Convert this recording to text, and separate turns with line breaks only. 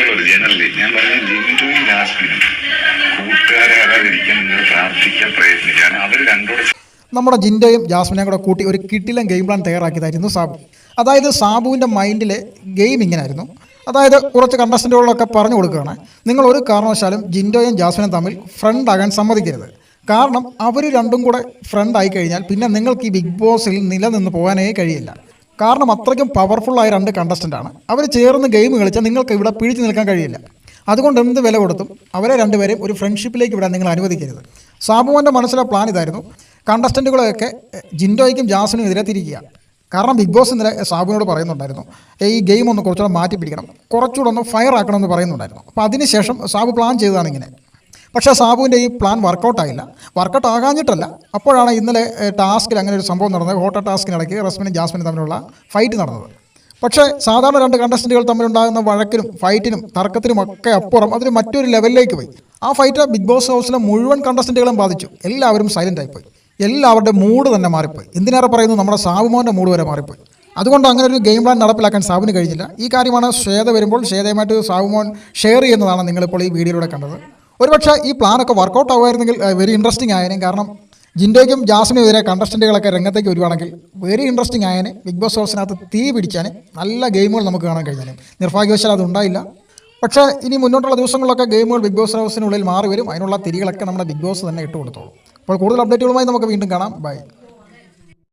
ഉള്ളത് ജനറലി ഞാൻ പറഞ്ഞ ജിൻഡോയും ജാസ്മിനും കൂട്ടുകാരാകാതിരിക്കാൻ നിങ്ങൾ പ്രാർത്ഥിക്കാൻ പ്രയത്നിക്കുകയാണ് അവർ രണ്ടോടെ
നമ്മുടെ ജിൻഡോയും ജാസ്മിനെയും കൂടെ കൂട്ടി ഒരു കിട്ടിലൻ ഗെയിം പ്ലാൻ തയ്യാറാക്കിയതായിരുന്നു സാബു. അതായത് സാബുവിന്റെ മൈൻഡിലെ ഗെയിം ഇങ്ങനായിരുന്നു അതായത് കുറച്ച് കണ്ടസ്റ്റന്റുകളൊക്കെ പറഞ്ഞു കൊടുക്കുകയാണ്. നിങ്ങൾ ഒരു കാരണവശാലും ജിൻഡോയും ജാസ്മിനും തമ്മിൽ ഫ്രണ്ട് ആകാൻ സമ്മതിക്കരുത്. കാരണം അവർ രണ്ടും കൂടെ ഫ്രണ്ട് ആയി കഴിഞ്ഞാൽ പിന്നെ നിങ്ങൾക്ക് ഈ ബിഗ് ബോസിൽ നിലനിന്ന് പോകാനേ കഴിയില്ല. കാരണം അത്രയ്ക്കും പവർഫുള്ളായ രണ്ട് കണ്ടസ്റ്റന്റ് ആണ്. അവർ ചേർന്ന് ഗെയിം കളിച്ചാൽ നിങ്ങൾക്ക് ഇവിടെ പിടിച്ചു നിൽക്കാൻ കഴിയില്ല. അതുകൊണ്ട് എന്ത് വില കൊടുത്തും അവരെ രണ്ടുപേരെയും ഒരു ഫ്രണ്ട്ഷിപ്പിലേക്ക് വിടാൻ നിങ്ങൾ അനുവദിക്കരുത്. സാബുവിന്റെ മനസ്സിലെ പ്ലാൻ ഇതായിരുന്നു. കണ്ടസ്റ്റന്റുകളെയൊക്കെ ജിൻഡോയ്ക്കും ജാസിനും എതിരെ തിരിക്കുക. കാരണം ബിഗ് ബോസ് ഇന്നലെ സാബുവിനോട് പറയുന്നുണ്ടായിരുന്നു ഈ ഗെയിം ഒന്ന് കുറച്ചുകൂടെ മാറ്റി പിടിക്കണം കുറച്ചുകൂടെ ഒന്ന് ഫയർ ആക്കണമെന്ന് പറയുന്നുണ്ടായിരുന്നു. അപ്പോൾ അതിനുശേഷം സാബു പ്ലാൻ ചെയ്തതാണ് ഇങ്ങനെ. പക്ഷേ സാബുവിന്റെ ഈ പ്ലാൻ വർക്കൗട്ടായില്ല വർക്കൗട്ട് ആകാഞ്ഞിട്ടല്ല. അപ്പോഴാണ് ഇന്നലെ ടാസ്കിൽ അങ്ങനെ ഒരു സംഭവം നടന്നത്. ഹോട്ട ടാസ്കിനിടയ്ക്ക് റസ്മിനും ജാസ്മിനും തമ്മിലുള്ള ഫൈറ്റ് നടന്നത്. പക്ഷേ സാധാരണ രണ്ട് കണ്ടസ്റ്റന്റുകൾ തമ്മിലുണ്ടാകുന്ന വഴക്കിനും ഫൈറ്റിനും തർക്കത്തിനും ഒക്കെ അപ്പുറം അതിന് മറ്റൊരു ലെവലിലേക്ക് പോയി. ആ ഫൈറ്റ് ബിഗ് ബോസ് ഹൗസിലെ മുഴുവൻ കണ്ടസ്റ്റന്റുകളും ബാധിച്ചു. എല്ലാവരും സൈലന്റ് ആയിപ്പോയി. എല്ലാവരുടെ മൂഡ് തന്നെ മാറിപ്പോയി. എന്തിനേറെ പറയുന്നു? നമ്മുടെ സാബുമോന്റെ മൂഡ് വരെ മാറിപ്പോയി. അതുകൊണ്ട് അങ്ങനെ ഒരു ഗെയിം പ്ലാൻ നടപ്പിലാക്കാൻ സാബുവിന് കഴിഞ്ഞില്ല. ഈ കാര്യമാണ് ശ്വേത വരുമ്പോൾ ശ്വേതയുമായിട്ട് സാബുമോൻ ഷെയർ ചെയ്യുന്നതാണ് നിങ്ങളിപ്പോൾ ഈ വീഡിയോയിലൂടെ കണ്ടത്. ഒരുപക്ഷെ ഈ പ്ലാനൊക്കെ വർക്കൗട്ട് ആവുമായിരുന്നെങ്കിൽ വെരി ഇൻട്രസ്റ്റിംഗ് ആയേനെ. കാരണം ജിൻഡേക്കും ജാസിനും എതിരെ കണ്ടസ്റ്റന്റുകളൊക്കെ രംഗത്തേക്ക് വരുവാണെങ്കിൽ വെരി ഇൻട്രസ്റ്റിംഗ് ആയേനെ. ബിഗ് ബോസ് ഹൗസിനകത്ത് തീ പിടിച്ചാൽ നല്ല ഗെയിമുകൾ നമുക്ക് കാണാൻ കഴിഞ്ഞാലും നിർഭാഗ്യവശാൽ അത് ഉണ്ടായില്ല. പക്ഷേ ഇനി മുന്നോട്ടുള്ള ദിവസങ്ങളിലൊക്കെ ഗെയിമുകൾ ബിഗ് ബോസ് ഹൗസിനുള്ളിൽ മാറി വരും. അതിനുള്ള തിരികളൊക്കെ നമ്മുടെ ബിഗ് ബോസ് തന്നെ ഇട്ട് കൊടുത്തോളൂ അപ്പോൾ കൂടുതൽ അപ്ഡേറ്റുകളുമായി നമുക്ക് വീണ്ടും കാണാം. ബൈ